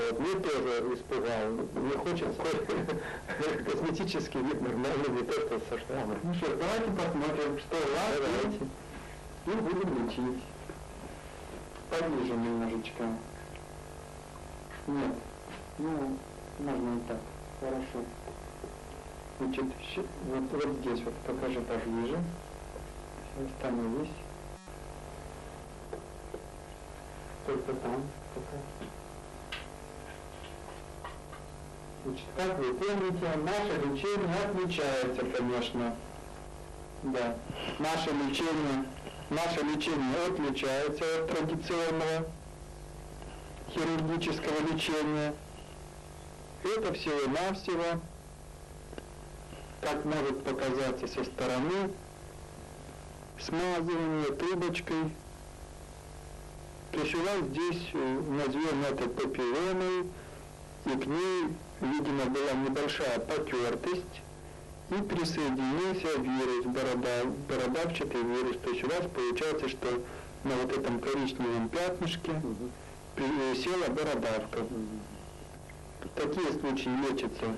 Вот, мне тоже испугал. Не хочется косметический вид нормальный, не то, что со шрамом. Ну что, давайте посмотрим, что у вас Давайте. и будем лечить. Поближе немножечко. Нет, ну, можно и так. Хорошо. Значит, вот, вот здесь вот покажи поближе. Остановись. Только там пока. Значит, как вы помните, наше лечение отличается, конечно. Да, наше лечение, наше лечение отличается от традиционного хирургического лечения. Это всего-навсего, как может показаться со стороны, смазывание трубочкой. Вас здесь, э, назовем это папилломой, и к ней, видимо, была небольшая потертость, и присоединился вирус, борода, бородавчатый вирус. То есть у вас получается, что на вот этом коричневом пятнышке э, села бородавка. Такие случаи лечатся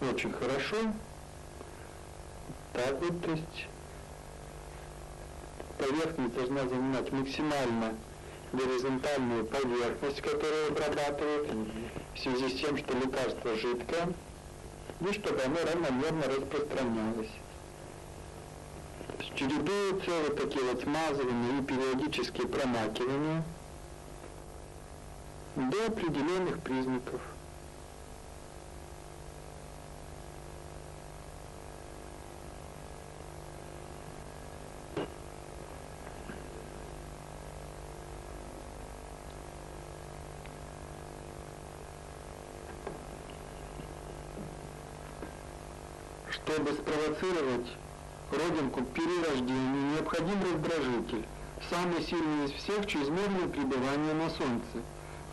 очень хорошо. Так вот, то есть поверхность должна занимать максимально горизонтальную поверхность, которая обрабатывает, в связи с тем, что лекарство жидкое, и чтобы оно равномерно распространялось. Чередуются вот такие вот смазывания и периодические промакивания до определенных признаков. Чтобы спровоцировать родинку перерождения, необходим раздражитель, самый сильный из всех чрезмерное пребывание на солнце.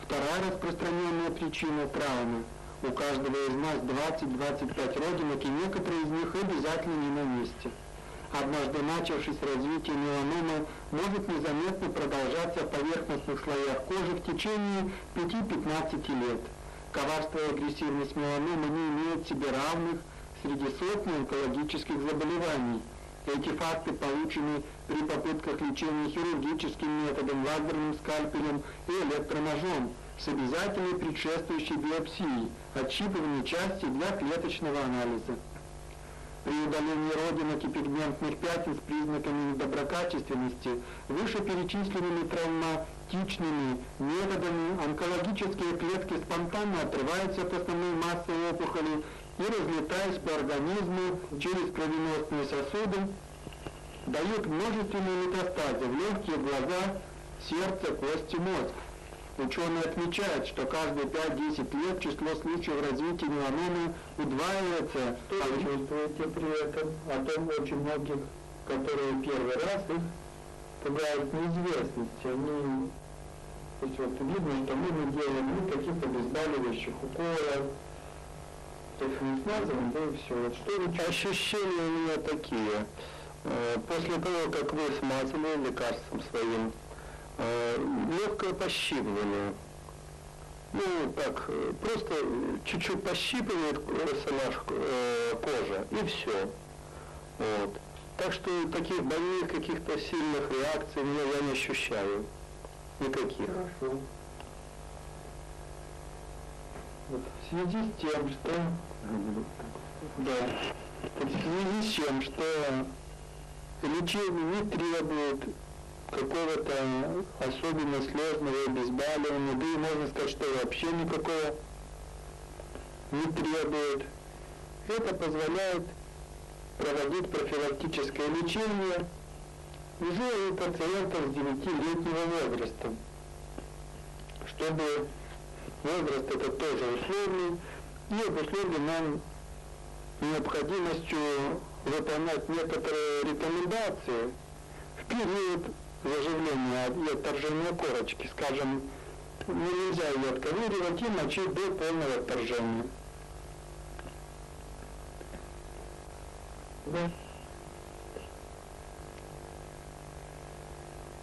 Вторая распространенная причина травмы. У каждого из нас 20-25 родинок, и некоторые из них обязательно не на месте. Однажды начавшись развитие меланомы может незаметно продолжаться в поверхностных слоях кожи в течение 5-15 лет. Коварство и агрессивность меланомы не имеют себе равных среди сотни онкологических заболеваний. Эти факты получены при попытках лечения хирургическим методом, лазерным скальпелем и электроножом с обязательной предшествующей биопсией, отщипыванием части для клеточного анализа. При удалении родинок и пигментных пятен с признаками недоброкачественности вышеперечисленными травматичными методами онкологические клетки спонтанно отрываются от основной массы опухоли и, разлетаясь по организму через кровеносные сосуды, дают множественные метастазы в легкие, глаза, сердце, кости, мозг. Ученые отмечают, что каждые 5-10 лет число случаев развития меланомы удваивается, Что вы чувствуете при этом? А то очень многих, которые первый раз, их пугает неизвестность. Они, то есть вот видно, что мы не делаем никаких обезболивающих уколов, смазываем, да и все. Вот что? Ощущения у меня такие. Э, После того, как вы смазали лекарством своим, э, легкое пощипывание. Ну, так, э, просто чуть-чуть пощипывает э, кожа, и все. Вот. Так что таких больных каких-то сильных реакций я не ощущаю. Никаких. Хорошо. Вот в связи с тем, что Да. В связи с чем, что лечение не требует какого-то особенно сложного обезболивания, да и можно сказать, что вообще никакого не требует. Это позволяет проводить профилактическое лечение уже у пациентов с 9-летнего возраста, чтобы возраст это тоже условный и обусловлен нам необходимостью выполнять некоторые рекомендации в период заживления и отторжения корочки. Скажем, ну, нельзя ее отковыривать и мочить до полного отторжения. да,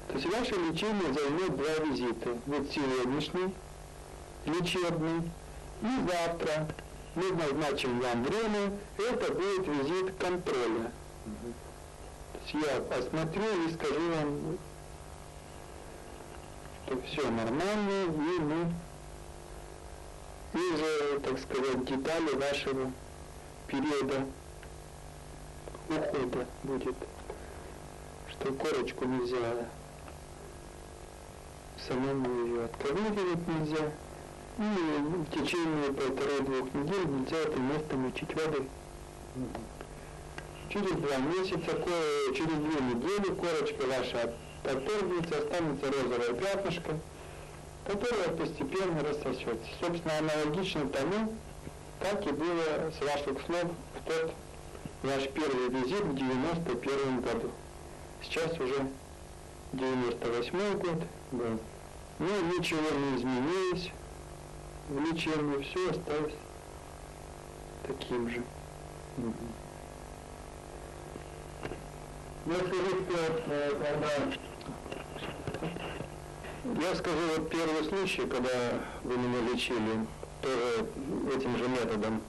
То есть ваше лечение займет два визита. Вот сегодняшний лечебный. И завтра мы назначим вам время, это будет визит контроля. Есть я осмотрю и скажу вам, что все нормально, и мы и уже, так сказать, детали вашего периода ухода будет, что корочку нельзя самому ее отковыривать нельзя, и в течение полторы-двух недель нельзя это место мочить водой. Через два месяца, через две недели корочка ваша отторгнется, останется розовое пятнышко, которое постепенно рассосется. Собственно, аналогично тому, как и было с ваших слов в тот ваш первый визит в 91 году. Сейчас уже 98 год, Да. но ничего не изменилось, в лечении все осталось таким же. Ну, скажите, э, когда Я скажу, вот первый случай, когда вы меня лечили, тоже этим же методом.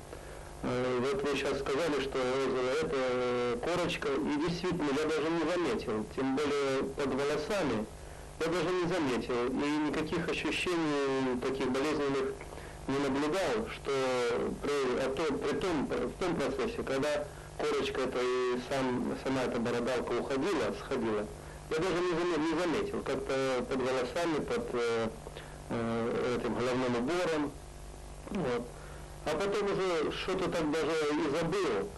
Э, Вот вы сейчас сказали, что розовая это корочка, и действительно я даже не заметил, тем более под волосами, я даже не заметил, и никаких ощущений таких болезненных не наблюдал, что при, а то, при том, в том процессе, когда корочка эта и сам, сама эта бородалка уходила, сходила, я даже не заметил, не заметил как-то под волосами, под э, э, этим головным убором. Вот. А потом уже что-то так даже и забыл.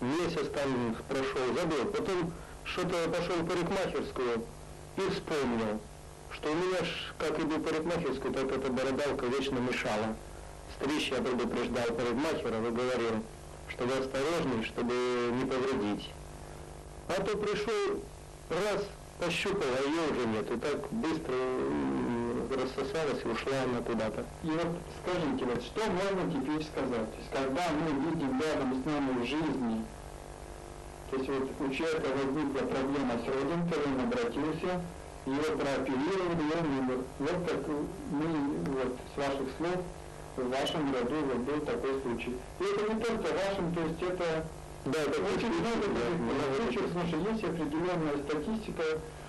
Месяц там прошел, забыл. Потом что-то пошел в парикмахерскую и вспомнил, что у меня, ж, как иду в парикмахерскую, так эта бородалка вечно мешала. Стричь я предупреждал парикмахера и говорил, что вы осторожней, чтобы не повредить. А то пришел, раз, пощупал, а ее уже нет. И так быстро рассосалась и ушла она куда-то. И вот скажите, вот что можно теперь сказать? То есть, когда мы видим рядом с нами в жизни, то есть вот у человека возникла проблема с родинкой, он обратился, его прооперировали, и он умер. Вот как мы, вот с ваших слов, в вашем роду вот был такой случай. И это не только в вашем, то есть это Да, это очень много да, таких случаев, потому что есть определенная статистика,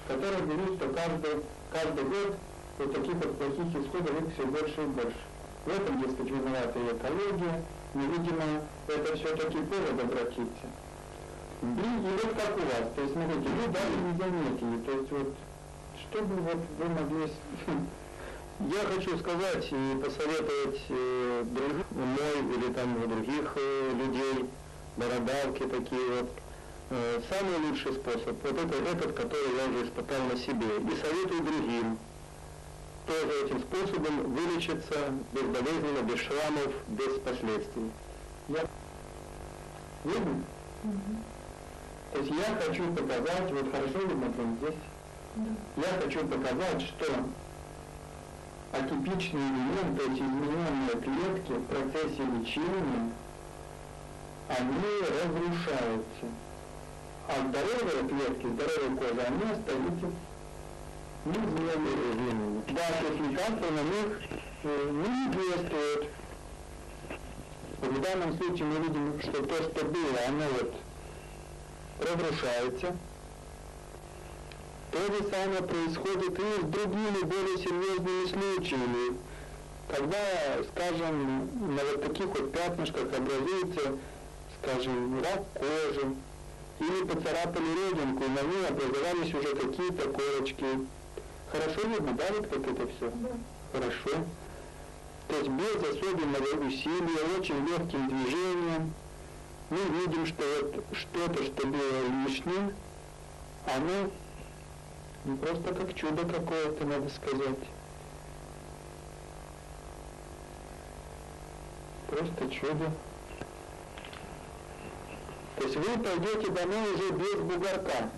которая говорит, что каждый, каждый год вот таких вот плохих исходов их все больше и больше. В этом, дескать, виновата и экология, но, видимо, это все-таки повод обратиться. И, и вот как у вас, то есть, смотрите, вы даже не заметили, то есть вот, что бы вот вы могли... Я хочу сказать и посоветовать э, другим, мой или там других э, людей, бородавки такие вот. Э, самый лучший способ, вот это этот, который я уже испытал на себе. И советую другим тоже этим способом вылечиться безболезненно, без шрамов, без последствий. Я... Видно? То есть я хочу показать, вот хорошо видно здесь, я хочу показать, что атипичные элементы, эти измененные клетки в процессе лечения, они разрушаются. А здоровые клетки, здоровая кожа, они остаются неизменными. Да, то есть лекарства на них э, не действуют. В данном случае мы видим, что то, что было, оно вот разрушается. То же самое происходит и с другими более серьезными случаями. Когда, скажем, на вот таких вот пятнышках образуется, скажем, рак кожи, или поцарапали родинку, и на ней образовались уже какие-то корочки. Хорошо видно, да, вот как это все? Хорошо. То есть без особенного усилия, очень легким движением мы видим, что вот что-то, что было лишним, оно ну, просто как чудо какое-то, надо сказать. Просто чудо. То есть вы пойдете домой уже без бугорка.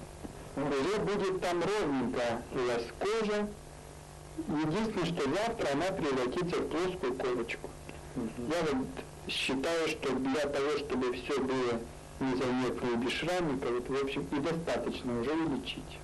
Уже будет там ровненько у вас кожа. Единственное, что завтра она превратится в плоскую корочку. Я вот считаю, что для того, чтобы все было незаметно и без шрамика, вот, в общем, и достаточно уже и лечить.